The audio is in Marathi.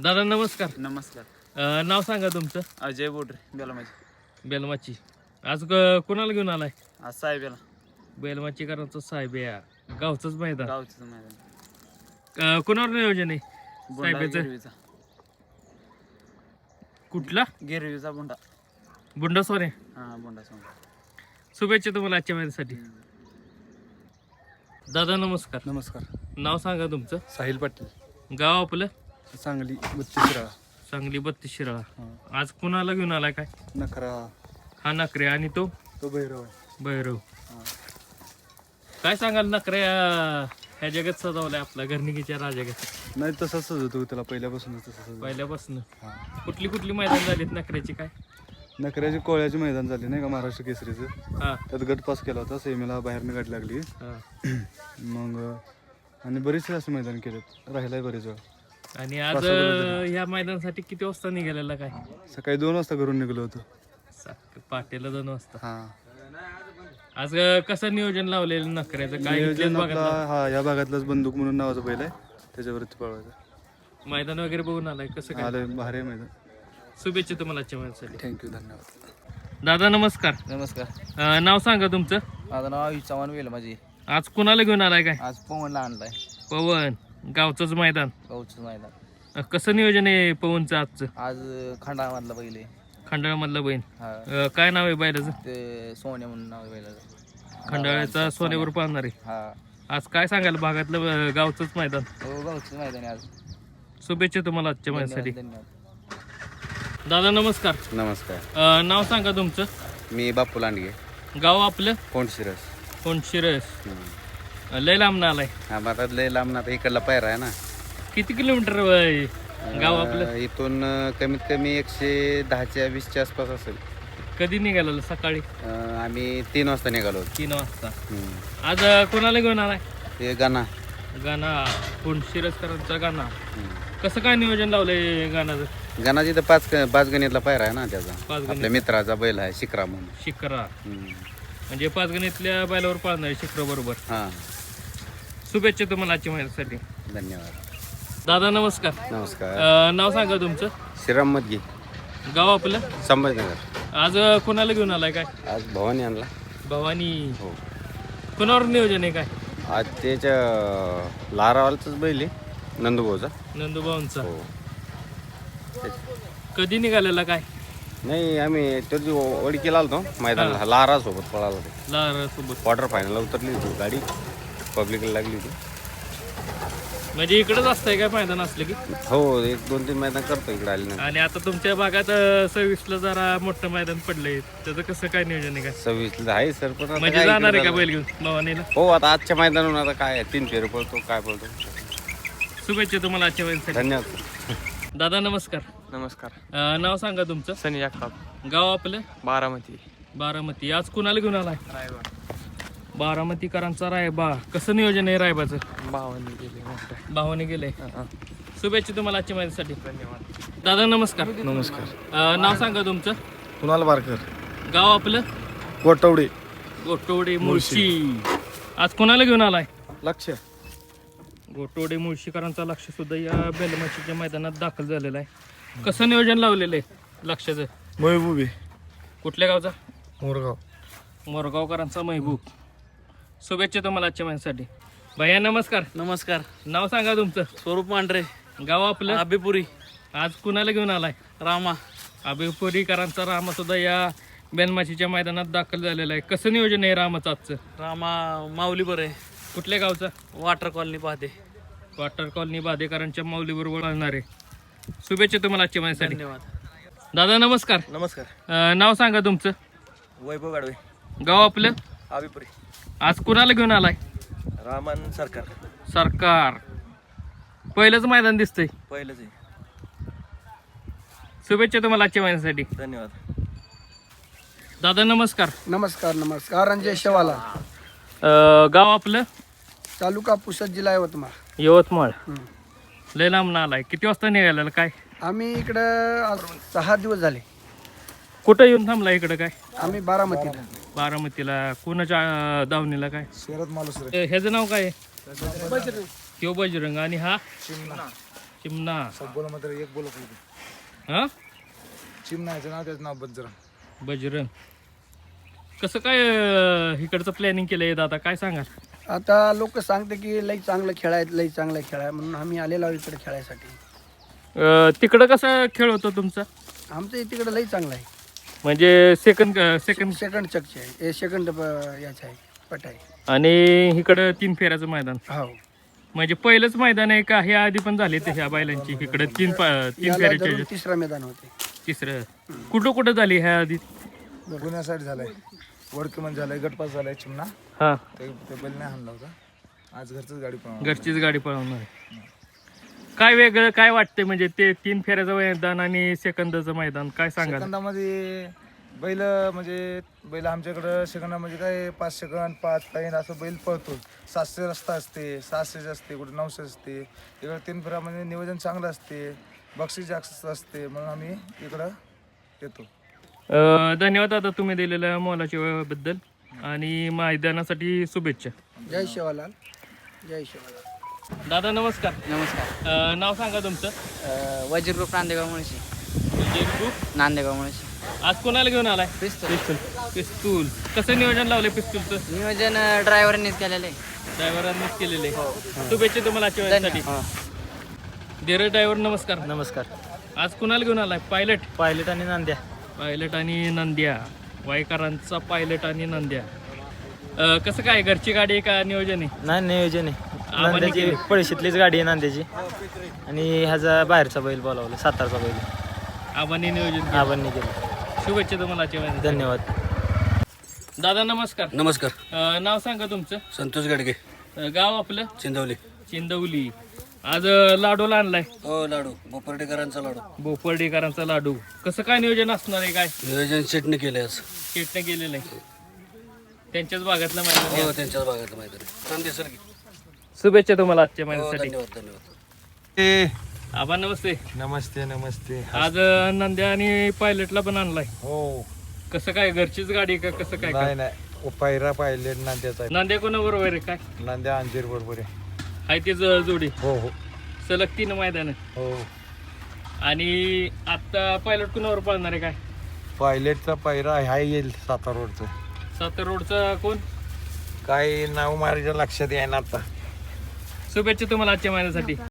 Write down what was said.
दादा नमस्कार. नमस्कार. अं, नाव सांगा तुमचं. अजय बोडरे बेलमाची बेलमाची. आज क- कोणाला घेऊन आलाय? आज साहेबेला. बेलमाचीकरांचं साहेब या. गावचंच मैदान. गावचं मैदान. अं, कोणावर नियोजन आहे? बुंडा साहेबाचं? गिरवीचा. कुठला? गिरवीचा बुंडा. बुंडा हा सोंडा शुभेच्छा तुम्हाला आजच्या महिन्यासाठी दादा नमस्कार. नमस्कार. नाव सांगा तुमचं. साहिल पाटील. गाव आपलं? सांगली बत्तीस राळा सांगली बत्तीस शिराळा. आज कुणाला घेऊन आलाय काय? नखरा. हा नकरे आणि तो? तो भैरव आहे. भैरव. हा. काय सांगाल नकरे ह्या जगात सजवलाय आपला घरणिकीच्या राजगत? नाही तसंच सजवतो त्याला. पहिल्यापासूनच तसं सजवतो. पहिल्यापासून. हा. कुठली कुठली मैदान झालीत नकऱ्याची काय? नखऱ्याचे कोळ्याचे मैदान झाले नाही का महाराष्ट्र केसरीचं? हा. त्यात गट पास केला होता सेमीला बाहेरनं गाठ लागली. हा. मग आणि बरेचसे असे मैदान केलेत. राहिलाय बरेच वेळा. आणि आज अं, ह्या मैदानासाठी किती वाजता निघालेला काय? सकाळी दोन वाजता घरून निघलो होतो. सा- पहाटेला दोन वाजता. हा. आज अं, कसं नियोजन लावलेलं नकऱ्याचं काय नियोजन आपला? हा या भागातलाच बंदूक म्हणून नावाचा बैल आहे. त्याच्यावरती पळवायचा. मैदान वगैरे बघून आलाय. कसं काय? आलं भारी आहे मैदान. शुभेच्छा तुम्हाला आजच्या मैदानासाठी. थँक्यू धन्यवाद. दादा नमस्कार. नमस्कार. अं, नाव सांगा तुमचं. माझं नाव अयुष चव्हाण वेल माझी. आज कुणाला घेऊन आलाय काय? आज पवनला आणलाय. पवन गावचंच मैदान. गावचं मैदान. अं, कसं नियोजन आहे पवनचं आजचं? आज खंडामधला पहिले खंडाळमधलं बहीण हा. अं, काय नाव आहे बैलाचं? ते सोन्या म्हणून नाव बैलाचं. खंडाळ्याचा सोन्यावर पाहणार आहे. हा. आज काय सांगाल भागातलं अं, गावचंच मैदान? हो गावचं मैदान आहे आज. शुभेच्छा तुम्हाला आजच्या धन्यवाद दादा नमस्कार. नमस्कार. अं, नाव सांगा तुमचं. मी बापू लांडगे. गाव आपलं? कोण शिरस कोण शिरस लय लांब आलाय. हा आता लय लांब ना आता इकडला पायरा आहे ना. किती किलोमीटर आहे गाव आपलं? अं, इथून अं, कमीत कमी एकशे दहाच्या वीसच्या आसपास असेल. कधी निघालेलं सकाळी? अं, आम्ही तीन वाजता निघालो होतो. तीन वाजता. हम्म. आज अं, कोणाला घेऊन आलाय? ते गाणा. गाणा. कोण? शिरसकरांचा गाणा. कसं काय नियोजन लावलंय गाण्याचं? गाणाची तर पाच पाच गणितला पायरा आहे ना त्याचा. आपल्या मित्राचा बैल आहे शिकरा म्हणून. शिकरा हम्म. म्हणजे पाच गणितल्या बैलावर पाळणार शिखर बरोबर. हा. शुभेच्छा तुम्हाला आजच्या महिन्यासाठी. धन्यवाद दादा नमस्कार. नमस्कार. अं, नाव सांगा तुमचं. श्रीराम मदगी. गाव आपलं? संभाजीनगर. आज अं, कोणाला घेऊन आलाय काय? आज भवानी आणला. भवानी. हो. कोणावर नियोजन आहे काय? आज त्याच्या लारावालचाच बैल आहे नंदुभाऊचा. नंदुभाऊंचा. हो. कधी निघालेला काय? नाही आम्ही त्याची ओळखीला आलतो मैदानाला. लारा सोबत पळाला ते. लार सोबत क्वार्टर फायनल उतरली होती गाडी. पब्लिकला लागली होती. म्हणजे इकडेच असतंय काय मैदान असलं की? हो एक दोन तीन मैदान करतो इकडे आली ना आणि आता तुमच्या भागात अं, सव्वीसला जरा मोठं मैदान पडलंय. त्याचं कसं काय नियोजन आहे काय? सव्वीस आहे सर पण आता म्हणजे काय जाणार आहे इकडे का बैल घेऊन भवानीला? हो आता आजच्या मैदानावर आता काय आहे, तीन फेर पळतो काय पळतो. शुभेच्छा तुम्हाला आजच्या महिन्यासाठी धन्यवाद. दादा नमस्कार. नमस्कार. अं, नाव सांगा तुमचं. सनी जगताप गाव आपलं? बारामती. बारामती. आज कुणाला घेऊन आलाय? रायगड. बारामतीकरांचा रायबा. कसं नियोजन आहे रायबाचं? भावानी गेले मोठं. भावाने गेलंय शुभेच्छा तुम्हाला आजच्या महिन्यासाठी धन्यवाद. दादा नमस्कार. नमस्कार. अं, नाव सांगा तुमचं. कुणाल बारकर गाव आपलं? कोटवडे. गोटवडे मुळशी. आज कोणाला घेऊन आलाय? लक्ष. गोटवडे मुळशीकरांचा लक्ष सुद्धा या बेलमाशीच्या मैदानात दाखल झालेला आहे. कसं नियोजन लावलेलं आहे लक्षाचं? महबूबी. कुठल्या गावचा? मोरगाव. मोरगावकरांचा महबूब. शुभेच्छा तुम्हाला आजच्या महिन्यासाठी भैया नमस्कार. नमस्कार. नाव सांगा तुमचं. स्वरूप मांढरे. गाव आपलं? आबेपुरी. आज कुणाला घेऊन आलाय? रामा. अभिपुरीकरांचा रामा सुद्धा या बेलमाशीच्या मैदानात दाखल झालेला आहे. कसं नियोजन आहे रामाचं आजचं? रामा माऊली बरे कुठल्या गावचं? वॉटर कॉलनी पाहते क्वार्टर कॉलनी बाधेकरांच्या माऊलीबरोबर आणणार आहे. शुभेच्छा तुम्हाला आजच्या महिन्यासाठी धन्यवाद. दादा नमस्कार. नमस्कार. अं, नाव सांगा तुमचं. वैभव गाडवे. गाव आपलं? आबेपुरी. आज कुणाला घेऊन आलाय? रामान सरकार. सरकार. पहिलंच मैदान दिसतंय. पहिलंच आहे. शुभेच्छा तुम्हाला आजच्या महिन्यासाठी धन्यवाद. दादा नमस्कार. नमस्कार नमस्कार. अंजय शेवाला. अं, गाव आपलं? तालुका पुसद जिल्हा यवतमाळ. यवतमाळ. लय लांब आलाय. किती वाजता निघालेलं काय? आम्ही इकडं आज सहा दिवस झाले. कुठं येऊन थांबला इकडं काय? आम्ही बारामतीला. बारामतीला. कोणाच्या अं, दावणीला काय? शरद मालुसरे. अं, ह्याचं नाव काय? आहे? ह्यो बजरंग आणि हा? चिमणा. बोला मात्र एक बोलत होते हा? चिमणाचं नाव त्याचं नाव बजरंग. बजरंग. कसं काय अं, इकडचं प्लॅनिंग केलंय दादा? काय सांगाल? आता लोक सांगते की लई चांगलं खेळ आहे लई चांगलं खेळ आहे. म्हणून आम्ही आलेलो आहोत इकडे खेळायसाठी. अं, तिकडं कसा खेळ होतो तुमचा? आमचं तिकडे लई चांगलं आहे. म्हणजे सेकंड सेकंड सेकंड चकचे आहे. हे सेकंड याचं आहे. पट आहे. आणि इकडं तीन फेऱ्याचं मैदान. हो. म्हणजे पहिलंच मैदान आहे का? हे आधी पण झाले ते ह्या बैलांची. इकडं तीन पा- तीन याला फेऱ्याचे धरून तिसरा मैदान होते. तिसरं. कुठं कुठं झाली ह्या आधी? पुण्या साईड झालाय. वडकीमन झालाय गटपास झालाय चिमणा. हा. ते ते बैल नाही हाणला होता. आज घरचंच गाडी पण घरचीच गाडी पळवणार. काय वेगळं काय वाटतंय? म्हणजे ते तीन फेऱ्याचं मैदान आणि सेकंदाचं मैदान काय सांगाल? सेकंदामध्ये बैल म्हणजे बैल आमच्याकडं सेकंदामध्ये काय पाच सेकंद पाच लाईन असं बैल पळतो. सातशे रस्ता असते सहाशे असते कुठे नऊशे असते. इकडं तीन फेऱ्यामध्ये नियोजन चांगलं असते बक्षीस जास्त असते म्हणून आम्ही इकडं येतो. अं, धन्यवाद दादा तुम्ही दिलेल्या मोलाच्या वेळाबद्दल आणि मैदानासाठी शुभेच्छा. जय शिवालाल. जय शिवालाल. दादा नमस्कार. नमस्कार. अं, नाव सांगा तुमचं. अ, वजीर ग्रुप नांदेगाव मुळशी. विजय ग्रुप नांदेगाव मुळशी. आज कोणाला घेऊन आलाय? पिस्तूल. पिस्तूल. पिस्तूल. कसं नियोजन लावलंय पिस्तूलचं? नियोजन ड्रायव्हरनीच केलेलं आहे. ड्रायव्हरांनीच केलेलं आहे. शुभेच्छा तुम्हाला आजच्या वेळेसाठी. धीरज ड्रायव्हर नमस्कार. नमस्कार. आज कुणाला घेऊन आलाय? पायलट? पायलट आणि नांद्या. पायलट आणि नंद्या. वायकरांचा पायलट आणि नंद्या. अं, कसं काय? घरची गाडी आहे का नियोजन आहे? नाही नियोजन आहे. नांद्याची. पळशीतलीच गाडी आहे नांद्याची आणि ह्याचा बाहेरचा बैल बोलावला सातारचा बैल. आबांनी नियोजन केलं. आबांनी केलं. शुभेच्छा तुम्हाला. धन्यवाद. दादा नमस्कार. नमस्कार. अं, नाव सांगा तुमचं. संतोष गाडगे. अं, गाव आपलं? चिंदवली. चिंदवली. आज अं, लाडूला आणलाय. हो लाडू. बोपर्डेकरांचा लाडू. बोपर्डेकरांचा लाडू. कसं काय नियोजन असणार आहे काय? नियोजन शेटने केले आज. किटने केलेलं आहे. त्यांच्याच भागातलं माहिती हो त्यांच्याच भागातलं माहिती सर शुभेच्छा तुम्हाला आजच्या हो महिन्यासाठी. धन्यवाद धन्यवाद. आबा नमस्ते. नमस्ते नमस्ते. आज अं, नंद्या आणि पायलटला पण आणलाय. हो. कसं काय घरचीच गाडी का कसं काय काय? नाही. पायरा पाहिले नांद्याचा नांद्या कोणा बरोबर आहे काय? नांद्या अंजीर बरोबर आहे. आहे ते ज- जोडी. हो हो. सलग तीन मैदान. हो. आणि आता पायलट कुणावर पळणार आहे काय? पायलेटचा पायरा ह्या येईल सातारा रोडचं. सातार रोडचा कोण? काय नाव माझ्या लक्षात येईना आता. शुभेच्छा तुम्हाला आजच्या महिन्यासाठी.